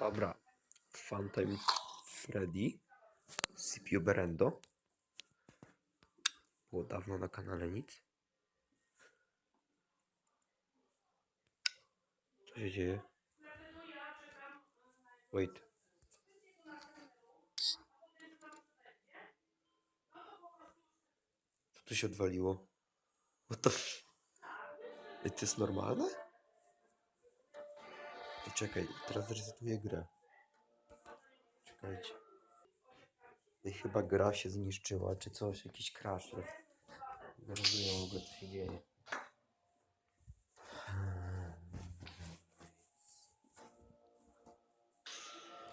Dobra. Funtime Freddy. CPU Berendo. Było dawno na kanale nic. Co się dzieje? Wait. Co tu się odwaliło? What the f... To jest normalne? Czekaj, teraz zresetuję grę. Czekajcie. Ej, chyba gra się zniszczyła, czy coś, jakiś crash. Nie rozumiem w ogóle, co się dzieje.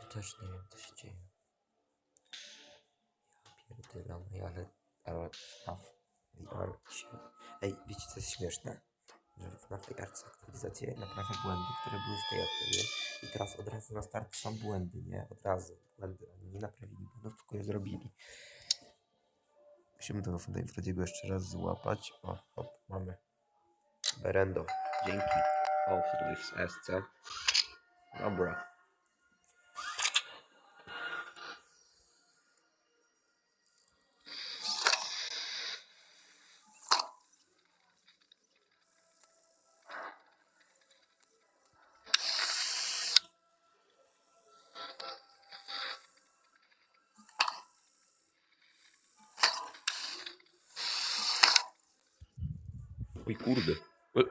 Ja też nie wiem, co się dzieje. Ja pierdylam, ale... ale... Się... Ej, wiecie co jest śmieszne? Że na tej arce aktualizację naprawia błędy, które były w tej aktualizacji i teraz od razu na start są błędy, nie? Od razu błędy. Oni nie naprawili błędów, tylko je zrobili. Musimy tego Fountain Freddy'ego jeszcze raz złapać. O, hop, mamy. Berendo. Dzięki. O, w SC. Dobra. Oj kurde. E.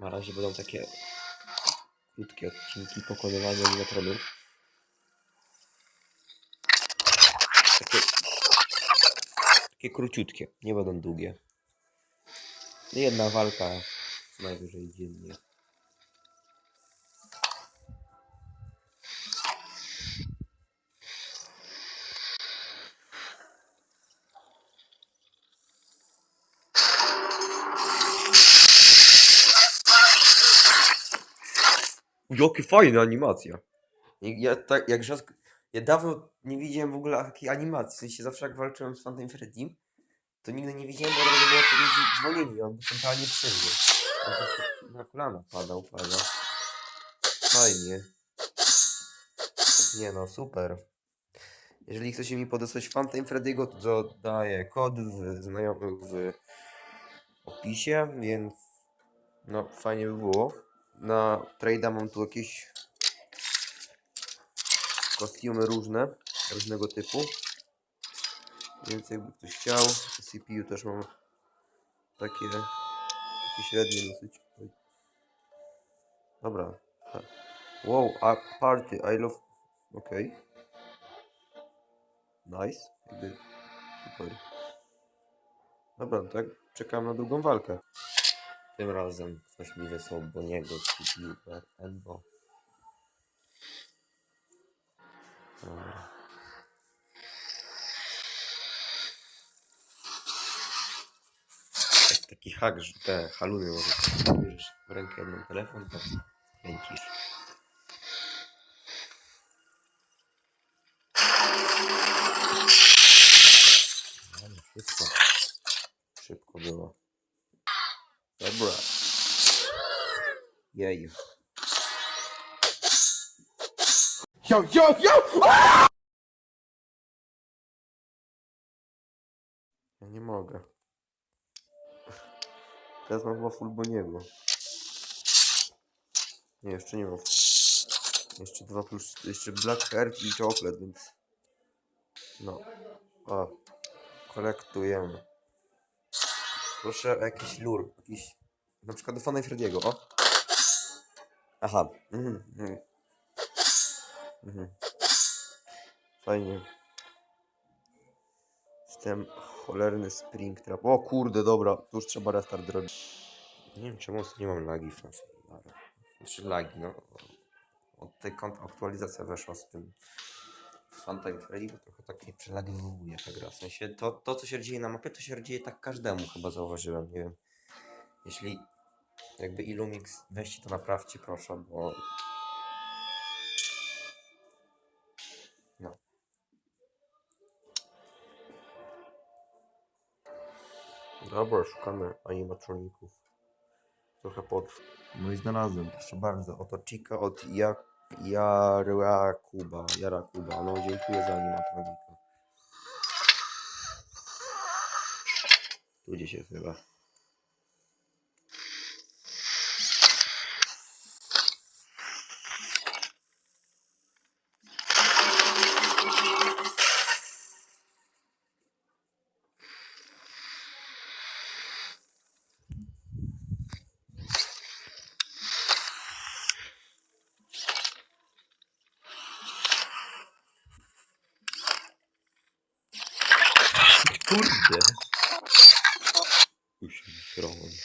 Na razie będą takie krótkie odcinki pokonywania animatronów. Takie, takie króciutkie, nie będą długie. Jedna walka najwyżej dziennie. Jakie fajna animacja. Ja tak, jak rzadko, ja dawno nie widziałem w ogóle takiej animacji. W sensie zawsze jak walczyłem z Phantom Freddym, to nigdy nie widziałem, bo od było to ludzi dzwonieni, on centralnie przy mnie. Na kolana padał, padał. Fajnie. Nie no, super. Jeżeli chcecie mi podesłać Phantom Freddy'ego, to daję kod w znajomych w opisie, więc no fajnie by było. Na trade'a mam tu jakieś kostiumy różne, różnego typu. Więc jakby ktoś chciał, CPU też mam takie, takie średnie dosyć. Dobra. Wow, a party, I love... Okej. Nice. Jakby super. Dobra, no tak czekam na długą walkę. Tym razem ktoś mi wysłał Boniego z CPU Enbo. Hak, że te haluny może bierzesz w rękę jedną telefon, to kręcisz. No, no, Szybko. Szybko było. Dobra. Jej. Yo, yo, yo! Teraz mam chyba full boniego. Nie, jeszcze nie mam. Jeszcze dwa plus, jeszcze black hair i chocolate, więc... No. O. Kolektujemy. Proszę o jakiś lur, jakiś... Na przykład do Fana Freddiego, o. Aha. Mhm, mhm. Mhm. Fajnie. Jestem cholerny Springtrap. O kurde, dobra, tu już trzeba restart robić. Nie wiem czemu nie mam lagi w VR. Znaczy lagi, no. Od tej aktualizacja weszła z tym Funtime Freddy, bo trochę tak nie przelagowuje ta gra. W sensie to, to, co się dzieje na mapie, to się dzieje tak każdemu, chyba zauważyłem, nie wiem. Jeśli jakby Illumix, weźcie to naprawcie proszę, bo Dobra, szukamy animatroników. Trochę potrwa. No i znalazłem, proszę bardzo. Oto Chica od Jak Jarakuba. Jarakuba. No dziękuję za animatronika. Tu gdzieś jest chyba. Куди? Кущі відправлені.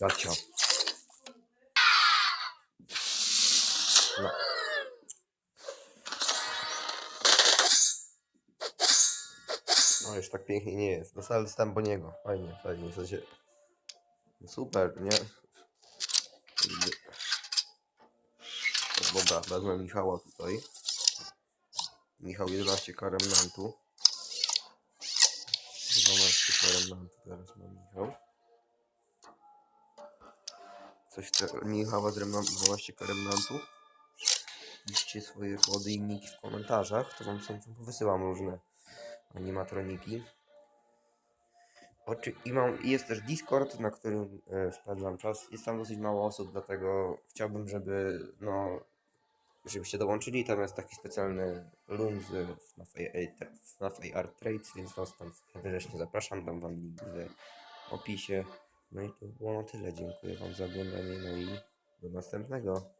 Gotcha. No już tak pięknie nie jest. Dostałem, dostałem po niego. Fajnie, fajnie. W sensie... No Super, nie? No Dobra, wezmę Michała tutaj. Michał 11 karemnantu. 12 karemnantu teraz ma Michał. Coś chce Michała z remnantu 12 karemnantu. Piszcie swoje kody i niki w komentarzach, to wam są wysyłam różne animatroniki. Oczy, I mam, jest też Discord, na którym e, spędzam czas. Jest tam dosyć mało osób, dlatego chciałbym, żeby no, żebyście dołączyli. Tam jest taki specjalny room z FNAF, A- FNAF Art Trades, więc was tam serdecznie zapraszam. Dam wam link w opisie. No i to było na tyle. Dziękuję wam za oglądanie. No i do następnego.